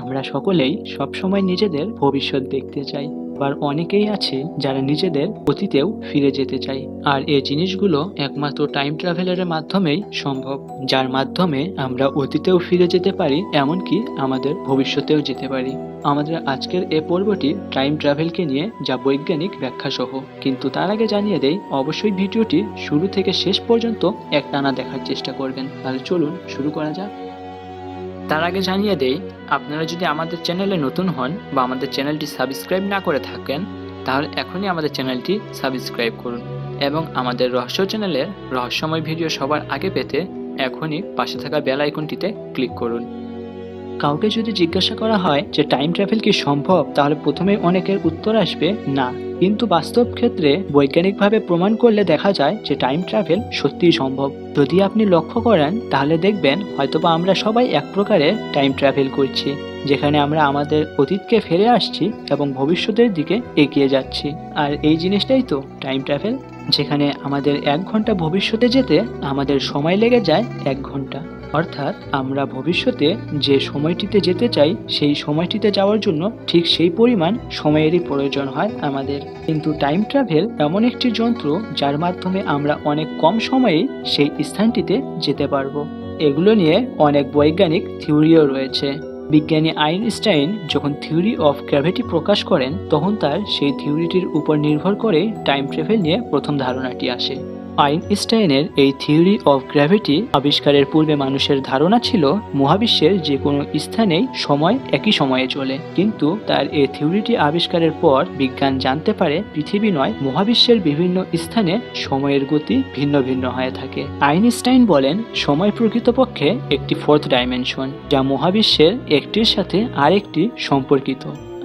আমরা সকলেই সবসময় নিজেদের ভবিষ্যৎ দেখতে চাই। আবার অনেকেই আছে যারা নিজেদের অতীতেও ফিরে যেতে চায়। আর এই জিনিসগুলো একমাত্র টাইম ট্রাভেলের মাধ্যমেই সম্ভব। যার মাধ্যমে আমরা অতীতেও ফিরে যেতে পারি, এমনকি আমাদের ভবিষ্যতেও যেতে পারি। আমাদের আজকের এ পর্বটি টাইম ট্রাভেলকে নিয়ে যা বৈজ্ঞানিক ব্যাখ্যা সহ কিন্তু তার আগে জানিয়ে দেই, অবশ্যই ভিডিওটি শুরু থেকে শেষ পর্যন্ত একটানা দেখার চেষ্টা করবেন। তাহলে চলুন শুরু করা যাক। তার আগে জানিয়ে দেই, আপনারা যদি আমাদের চ্যানেলে নতুন হন বা আমাদের চ্যানেলটি সাবস্ক্রাইব না করে থাকেন, তাহলে এখনই আমাদের চ্যানেলটি সাবস্ক্রাইব করুন এবং আমাদের রহস্য চ্যানেলের রহস্যময় ভিডিও সবার আগে পেতে এখনই পাশে থাকা বেল আইকনটিতে ক্লিক করুন। কাউকে যদি জিজ্ঞাসা করা হয় যে টাইম ট্রাভেল কি সম্ভব, তাহলে প্রথমে অনেকের উত্তর আসবে না। কিন্তু বাস্তব ক্ষেত্রে বৈজ্ঞানিকভাবে প্রমাণ করলে দেখা যায় যে টাইম ট্রাভেল সত্যিই সম্ভব। যদি আপনি লক্ষ্য করেন, তাহলে দেখবেন হয়তোবা আমরা সবাই এক প্রকারের টাইম ট্রাভেল করছি, যেখানে আমরা আমাদের অতীতকে ফিরে আসছি এবং ভবিষ্যতের দিকে এগিয়ে যাচ্ছি। আর এই জিনিসটাই তো টাইম ট্রাভেল যেখানে আমাদের এক ঘণ্টা ভবিষ্যতে যেতে আমাদের সময় লেগে যায় এক ঘণ্টা। অর্থাৎ আমরা ভবিষ্যতে যে সময়টিতে যেতে চাই, সেই সময়টিতে যাওয়ার জন্য ঠিক সেই পরিমাণ সময়েরই প্রয়োজন হয় আমাদের। কিন্তু টাইম ট্রাভেল এমন একটি যন্ত্র যার মাধ্যমে আমরা অনেক কম সময়েই সেই স্থানটিতে যেতে পারব। এগুলো নিয়ে অনেক বৈজ্ঞানিক থিওরিও রয়েছে। বিজ্ঞানী আইনস্টাইন যখন থিওরি অফ গ্র্যাভিটি প্রকাশ করেন, তখন তার সেই থিওরিটির উপর নির্ভর করে টাইম ট্রাভেল নিয়ে প্রথম ধারণাটি আসে। আইনস্টাইনের এই থিওরি অফ গ্র্যাভিটি আবিষ্কারের পূর্বে মানুষের ধারণা ছিল, মহাবিশ্বের যে কোনো স্থানেই সময় একই সময়ে চলে। কিন্তু তার এই থিওরিটি আবিষ্কারের পর বিজ্ঞান জানতে পারে, পৃথিবী নয়, মহাবিশ্বের বিভিন্ন স্থানে সময়ের গতি ভিন্ন ভিন্ন হয়ে থাকে। আইনস্টাইন বলেন, সময় প্রকৃতপক্ষে একটি ফোর্থ ডাইমেনশন যা মহাবিশ্বের একটির সাথে আরেকটি সম্পর্কিত।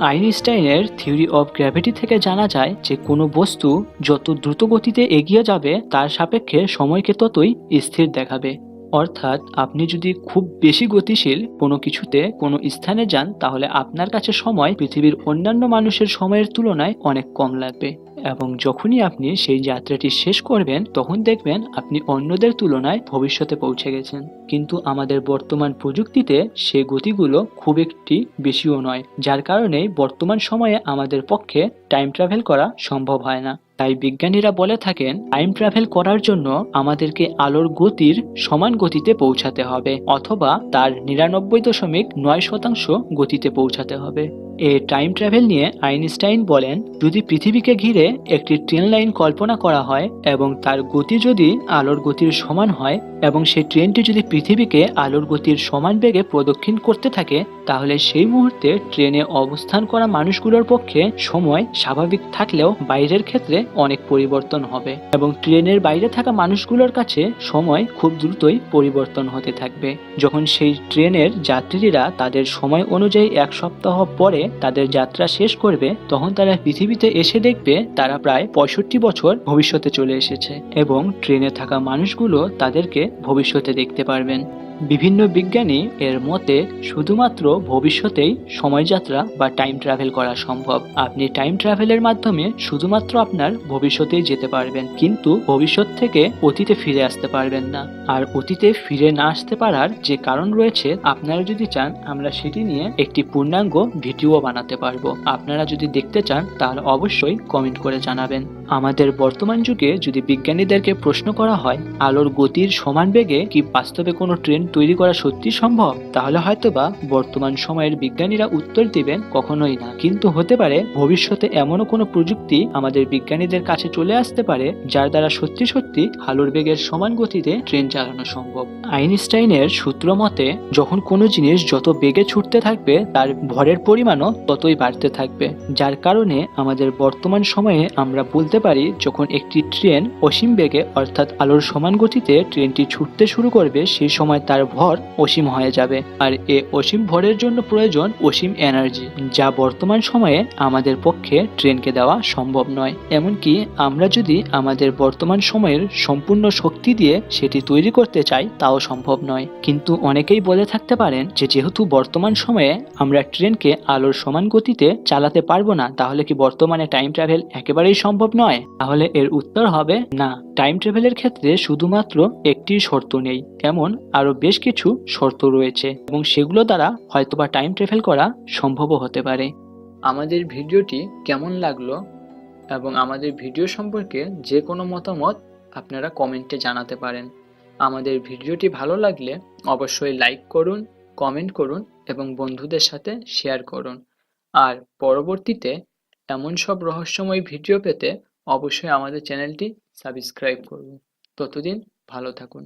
আইনস্টাইনের থিওরি অব গ্র্যাভিটি থেকে জানা যায় যে কোনো বস্তু যত দ্রুত গতিতে এগিয়ে যাবে, তার সাপেক্ষে সময়কে ততই স্থির দেখাবে। অর্থাৎ আপনি যদি খুব বেশি গতিশীল কোনো কিছুতে কোনো স্থানে যান, তাহলে আপনার কাছে সময় পৃথিবীর অন্যান্য মানুষের সময়ের তুলনায় অনেক কম লাগবে। এবং যখনই আপনি সেই যাত্রাটি শেষ করবেন, তখন দেখবেন আপনি অন্যদের তুলনায় ভবিষ্যতে পৌঁছে গেছেন। কিন্তু আমাদের বর্তমান প্রযুক্তিতে সে গতিগুলো খুব একটি বেশিও নয়, যার কারণে বর্তমান সময়ে আমাদের পক্ষে টাইম ট্রাভেল করা সম্ভব হয় না। তাই বিজ্ঞানীরা বলে থাকেন টাইম ট্রাভেল করার জন্য আমাদেরকে আলোর গতির সমান গতিতে পৌঁছাতে হবে, অথবা তার নিরানব্বই দশমিক নয় শতাংশ গতিতে পৌঁছাতে হবে। এ টাইম ট্রাভেল নিয়ে আইনস্টাইন বলেন, যদি পৃথিবীকে ঘিরে একটি ট্রেন লাইন কল্পনা করা হয় এবং তার গতি যদি আলোর গতির সমান হয় এবং সেই ট্রেনটি যদি পৃথিবীকে আলোর গতির সমান বেগে প্রদক্ষিণ করতে থাকে, তাহলে সেই মুহূর্তে ট্রেনে অবস্থান করা মানুষগুলোর পক্ষে সময় স্বাভাবিক থাকলেও বাইরের ক্ষেত্রে অনেক পরিবর্তন হবে এবং ট্রেনের বাইরে থাকা মানুষগুলোর কাছে সময় খুব দ্রুতই পরিবর্তন হতে থাকবে। যখন সেই ট্রেনের যাত্রীরা তাদের সময় অনুযায়ী এক সপ্তাহ পরে তাদের যাত্রা শেষ করবে, তখন তারা পৃথিবীতে এসে দেখবে তারা প্রায় পঁয়ষট্টি বছর ভবিষ্যতে চলে এসেছে এবং ট্রেনে থাকা মানুষগুলো তাদেরকে ভবিষ্যতে দেখতে পারবেন। বিভিন্ন বিজ্ঞানী এর মতে শুধুমাত্র ভবিষ্যতেই সময়যাত্রা বা টাইম ট্রাভেল করা সম্ভব। আপনি টাইম ট্রাভেলের মাধ্যমে শুধুমাত্র আপনার ভবিষ্যতেই যেতে পারবেন, কিন্তু ভবিষ্যৎ থেকে অতীতে ফিরে আসতে পারবেন না। আর অতীতে ফিরে না আসতে পারার যে কারণ রয়েছে, আপনারা যদি চান, আমরা সেটি নিয়ে একটি পূর্ণাঙ্গ ভিডিও বানাতে পারব। আপনারা যদি দেখতে চান, তাহলে অবশ্যই কমেন্ট করে জানাবেন। আমাদের বর্তমান যুগে যদি বিজ্ঞানীদেরকে প্রশ্ন করা হয়, আলোর গতির সমান বেগে কি বাস্তবে কোনো ট্রেন তৈরি করা সত্যি সম্ভব? তাহলে হয়তোবা বর্তমান সময়ের বিজ্ঞানীরা উত্তর দিবেন, কখনোই না। কিন্তু হতে পারে, ভবিষ্যতে এমনও কোনো প্রযুক্তি আমাদের বিজ্ঞানীদের কাছে চলে আসতে পারে, যার দ্বারা সত্যি সত্যি আলোর বেগের সমান গতিতে ট্রেন চালানো সম্ভব। আইনস্টাইনের সূত্র মতে, যখন কোনো জিনিস যত বেগে ছুটতে থাকবে, তার ভরের পরিমাণও ততই বাড়তে থাকবে। যার কারণে আমাদের বর্তমান সময়ে আমরা বলতে পারি, যখন একটি ট্রেন অসীম বেগে, অর্থাৎ আলোর সমান গতিতে ট্রেনটি ছুটতে শুরু করবে, সেই সময় তার ভর অসীম হয়ে যাবে। আর এ অসীম ভরের জন্য প্রয়োজন অসীম এনার্জি যা বর্তমান সময়ে আমাদের পক্ষে ট্রেনকে দেওয়া সম্ভব নয়। এমনকি আমরা যদি আমাদের বর্তমান সময়ের সম্পূর্ণ শক্তি দিয়ে সেটি তৈরি করতে চাই, তাও সম্ভব নয়। কিন্তু অনেকেই বলে থাকতে পারেন যে, যেহেতু বর্তমান সময়ে আমরা ট্রেনকে আলোর সমান গতিতে চালাতে পারব না, তাহলে কি বর্তমানে টাইম ট্রাভেল একেবারেই সম্ভব নয়? তাহলে এর উত্তর হবে, না। টাইম ট্রাভেলের ক্ষেত্রে শুধুমাত্র একটি শর্ত নেই। এমন আরও বেশ বেশ কিছু শর্ত রয়েছে এবং সেগুলো দ্বারা হয়তোবা টাইম ট্রাভেল করা সম্ভবও হতে পারে। আমাদের ভিডিওটি কেমন লাগল এবং আমাদের ভিডিও সম্পর্কে যে কোনো মতামত আপনারা কমেন্টে জানাতে পারেন। আমাদের ভিডিওটি ভালো লাগলে অবশ্যই লাইক করুন কমেন্ট করুন এবং বন্ধুদের সাথে শেয়ার করুন। আর পরবর্তীতে এমন সব রহস্যময় ভিডিও পেতে অবশ্যই আমাদের চ্যানেলটি সাবস্ক্রাইব করুন। ততদিন ভালো থাকুন।